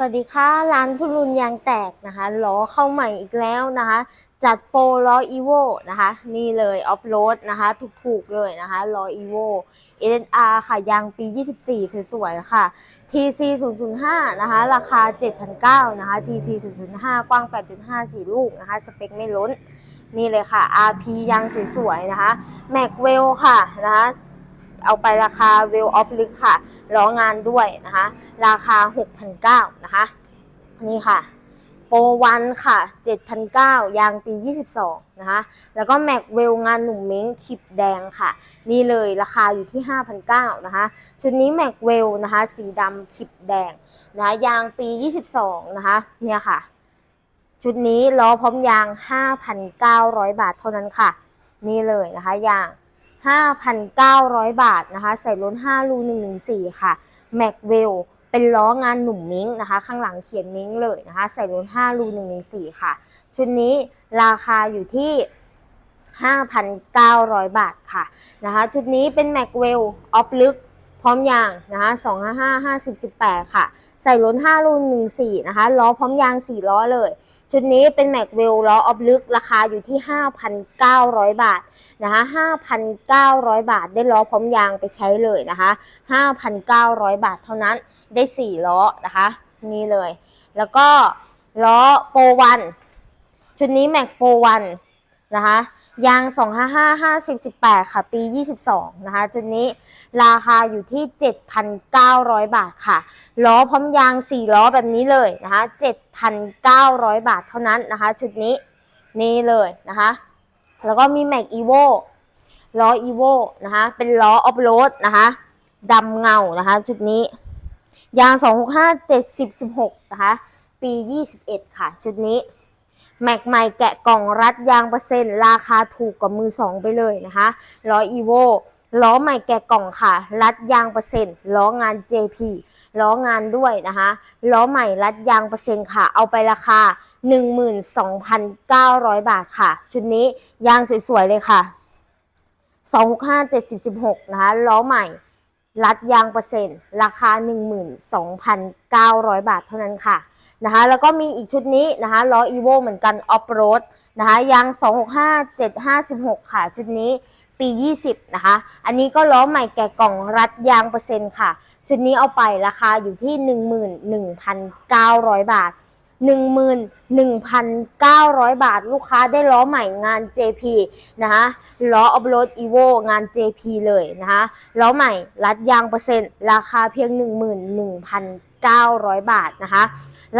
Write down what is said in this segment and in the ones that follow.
สวัสดีค่ะ ร้านพุรุนยางแตกนะคะล้อเข้าใหม่อีกแล้วนะคะ จัดโปรล้ออีโวนะคะ นี่เลยออฟโรดนะคะถูกๆเลยนะคะล้ออีโว NR ค่ะ ยางปี 24 สวยๆค่ะ TC 005นะคะ ราคา 7,900นะคะ TC 005 กว้าง 8.5 4 ลูกนะคะ สเปคไม่ล้น นี่เลยค่ะ RP ยางสวยๆนะคะ Mac w e l l ค่ะนะคะ เอาไปราคาเวลออฟลึกค่ะล้องานด้วยนะคะ ราคา 6,900นะคะ นี่ค่ะ โปรวันค่ะ7,900ยางปี 22 นะคะ แล้วก็แม็กเวลงานหนุ่มเม้งขิบแดงค่ะ นี่เลยราคาอยู่ที่ 5,900นะคะ ชุดนี้แม็กเวลนะคะ สีดำขิบแดงนะะยางปี 22 นะคะ เนี่ยค่ะ ชุดนี้ล้อพร้อมยาง 5,900 บาทเท่านั้นค่ะ นี่เลยนะคะยาง 5,900 บาทนะคะ ใส่ล้น 5 รู 114 ค่ะ แม็กเวลเป็นล้องานหนุ่มมิ้งนะคะ ข้างหลังเขียนมิ้งเลยนะคะ ใส่ล้น 5 รู 114 ค่ะ ชุดนี้ราคาอยู่ที่ 5,900 บาทค่ะนะคะ ชุดนี้เป็นแม็กเวลออฟลึก พร้อมยางนะคะ255 50 18ค่ะ ใส่ล้น5รู14นะคะ ล้อพร้อมยาง4ล้อเลย ชุดนี้เป็นแม็กเวลล้อออฟลึก ราคาอยู่ที่5,900บาทนะคะ5,900บาท ได้ล้อพร้อมยางไปใช้เลยนะคะ5,900บาทเท่านั้น ได้4ล้อนะคะ นี่เลย แล้วก็ล้อโปรวัน ชุดนี้แม็กโปรวันนะคะ ยาง 255 50 18 ค่ะ ปี 22 นะคะชุดนี้ราคาอยู่ที่ 7,900 บาทค่ะ ล้อพร้อมยาง 4 ล้อแบบนี้เลยนะคะ 7,900 บาทเท่านั้นนะคะ ชุดนี้นี่เลยนะคะ แล้วก็มีแม็กอีโวล้ออีโวนะคะ เป็นล้อออฟโรดนะคะดำเงานะคะ ชุดนี้ ยาง 265 70 16 นะคะ ปี 21 ค่ะ ชุดนี้ แม็กใหม่แกะกล่องรัดยางเปอร์เซ็นต์ ราคาถูกกว่ามือสองไปเลยนะคะล้ออีโวล้อใหม่แกะกล่องค่ะ รัดยางเปอร์เซ็นต์ล้องาน JP ล้องานด้วยนะคะล้อใหม่รัดยางเปอร์เซ็นต์ค่ะ เอาไปราคา 12,900 บาทค่ะ ชุดนี้ยางสวยๆเลยค่ะ 265 70 16นะคะล้อใหม่ รัดยางเปอร์เซ็นต์ ราคา 12,900 บาทเท่านั้นค่ะนะคะแล้วก็มีอีกชุดนี้นะคะล้อ evo เหมือนกันออฟโรดนะคะยาง 265 756 ค่ะ ชุดนี้ปี 20 นะคะ อันนี้ก็ล้อใหม่แกะกล่องรัดยางเปอร์เซ็นต์ค่ะ ชุดนี้เอาไปราคาอยู่ที่ 11,900 บาท 11,900 บาทลูกค้าได้ล้อใหม่งาน JP นะคะล้อออฟโรด evo งาน JP เลยนะคะล้อใหม่รัดยางเปอร์เซ็นต์ ราคาเพียง 11,900 บาทนะคะ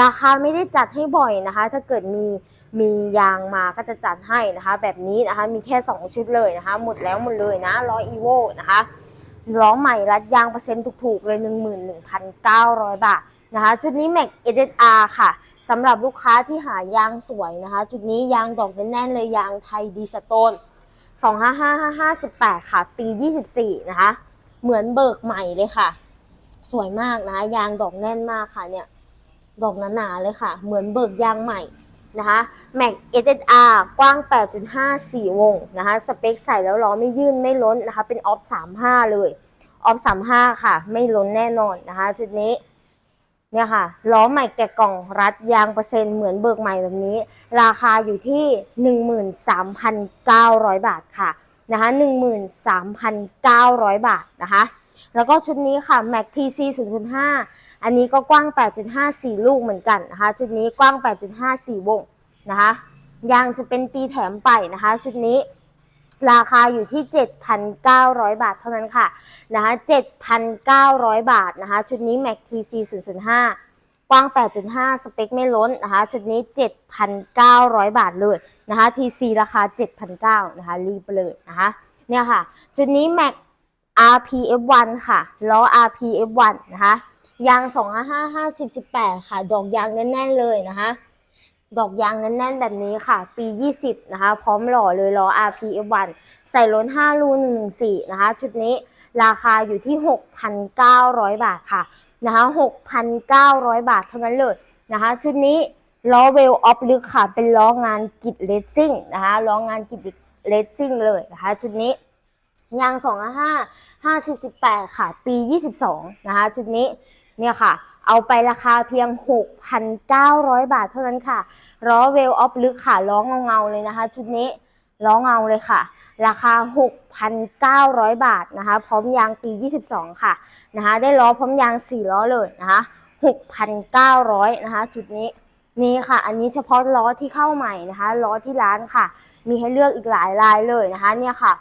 ราคาไม่ได้จัดให้บ่อยนะคะ ถ้าเกิดมีมียางมาก็จะจัดให้นะคะ แบบนี้นะคะมีแค่ 2 ชุดเลยนะคะ หมดแล้วหมดเลยนะล้อ evo นะคะล้อใหม่รัดยางเปอร์เซ็นต์ถูกๆเลย 11,900 บาทนะคะ ชุดนี้ Mac SR ค่ะ สำหรับลูกค้าที่หายางสวยนะคะ จุดนี้ยางดอกแน่นๆเลยยางไทยดีสโตน255-58 ค่ะ ปี 24 นะคะ เหมือนเบิกใหม่เลยค่ะ สวยมากนะคะยางดอกแน่นมากค่ะเนี่ย ดอกหนาๆเลยค่ะ เหมือนเบิกยางใหม่นะคะ Mac SSR กว้าง 8.5 4 วงนะคะ สเปคใส่แล้วล้อไม่ยื่นไม่ล้นนะคะ เป็นออฟ 35 เลย ออฟ 35 ค่ะ ไม่ล้นแน่นอนนะคะ จุดนี้ เนี่ยค่ะล้อใหม่แกะกล่องรัดยางเปอร์เซ็นต์เหมือนเบิกใหม่แบบนี้ ราคาอยู่ที่ 13,900 บาทค่ะนะคะ13,900 บาทนะคะ แล้วก็ชุดนี้ค่ะ Mac TC 0.5 อันนี้ก็กว้าง 8.5 4 ลูกเหมือนกันนะคะ ชุดนี้กว้าง 8.5 4วงนะคะยางจะเป็นปีแถมไปนะคะ ชุดนี้ ราคาอยู่ที่ 7,900 บาทเท่านั้นค่ะนะคะ7,900 บาทนะคะชุดนี้ Mac TC 005 กว้าง 8.5 สเปคไม่ล้นนะคะชุดนี้ 7,900 บาทเลยนะคะ TC ราคา 7,900นะคะรีบเลยนะคะเนี่ยค่ะ ชุดนี้ Mac RPF1 ค่ะล้อ RPF1 นะคะยาง 255 50 18 ค่ะ ดอกยางแน่นๆเลยนะคะ ดอกยางแน่นๆแบบนี้ค่ะ ปี 20 นะคะ พร้อมหล่อเลยล้อ RPF1 ใส่ล้น 5 รู114 นะคะ ชุดนี้ราคาอยู่ที่ 6,900 บาทค่ะนะคะ6,900 บาทเท่านั้นเลยนะคะ ชุดนี้ล้อเวลออฟลึกค่ะ เป็นล้องานกิจเลสซิ่งนะคะล้องานกิจเลสซิ่งเลยนะคะ ชุดนี้ยาง255 50 18 ค่ะ ปี 22 นะคะ ชุดนี้ เนี่ยค่ะ เอาไปราคาเพียง 6,900 บาทเท่านั้นค่ะล้อเวลออฟลึกค่ะล้อเงาๆเลยนะคะ ชุดนี้ล้อเงาเลยค่ะ ราคา 6,900 บาทนะคะ พร้อมยางปี 22 ค่ะนะคะ ได้ล้อพร้อมยาง 4 ล้อเลยนะคะ6,900นะคะชุดนี้นี่ค่ะ อันนี้เฉพาะล้อที่เข้าใหม่นะคะล้อที่ร้านค่ะ มีให้เลือกอีกหลายลายเลยนะคะเนี่ยค่ะ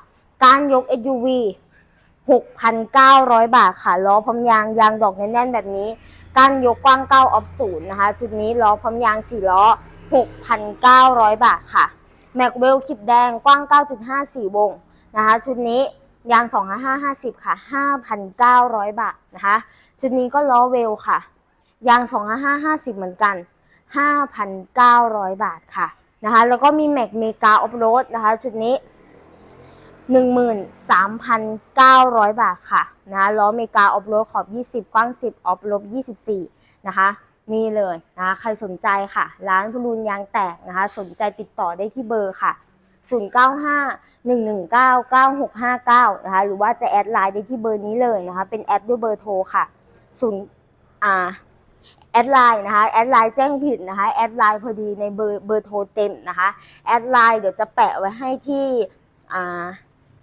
การยก SUV 6,900 บาทค่ะล้อพร้อมยางยางดอกแน่นๆ แบบนี้การยกกว้าง9ออฟศูนย์นะคะ ชุดนี้ล้อพร้อมยาง4ล้อ 6,900 บาทค่ะแม็กเวลคลิปแดงกว้าง 9.54 วงนะคะ ชุดนี้ยาง 25550 ค่ะ 5,900 บาทนะคะ ชุดนี้ก็ล้อเวลค่ะ ยาง 25550 เหมือนกัน 5,900 บาทค่ะนะคะ แล้วก็มีแม็กเมกาออฟโรดนะคะ ชุดนี้ 13,900 บาทค่ะนะล้อเมกาออฟโรดขอบ 20 กว้าง 10 ออฟลบ 24 นะคะนี่เลยนะคะใครสนใจค่ะ ร้านพลูนยางแตกนะคะ สนใจติดต่อได้ที่เบอร์ค่ะ 095 119 9659 นะคะ หรือว่าจะแอดไลน์ได้ที่เบอร์นี้เลยนะคะ เป็นแอดด้วยเบอร์โทรค่ะ0อ่าแอดไลน์นะคะแอดไลน์แจ้งผิดนะคะแอดไลน์พอดีในเบอร์เบอร์โทรเต็มนะคะแอดไลน์เดี๋ยวจะแปะไว้ให้ที่อ่า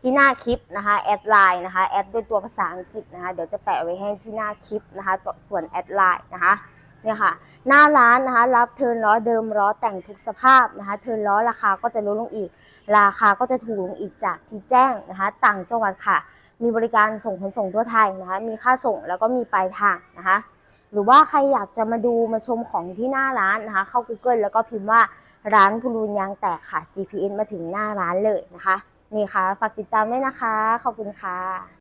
ที่หน้าคลิปนะคะแอดไลน์นะคะแอดด้วยตัวภาษาอังกฤษนะคะเดี๋ยวจะแปะไว้ให้ที่หน้าคลิปนะคะตัวส่วนแอดไลน์นะคะเนี่ยค่ะหน้าร้านนะคะรับเทิร์นล้อเดิมล้อแต่งทุกสภาพนะคะเทิร์นล้อราคาก็จะลดลงอีก ราคาก็จะถูกลงอีกจากที่แจ้งนะคะต่างจังหวัดค่ะ มีบริการส่งขนส่งทั่วไทยนะคะมีค่าส่งแล้วก็มีปลายทางนะคะหรือว่าใครอยากจะมาดูมาชมของที่หน้าร้านนะคะเข้า Google แล้วก็พิมพ์ว่าร้านพูรูนยางแตกค่ะ GPS มาถึงหน้าร้านเลยนะคะ นี่ค่ะ ฝากติดตามด้วยนะคะ ขอบคุณค่ะ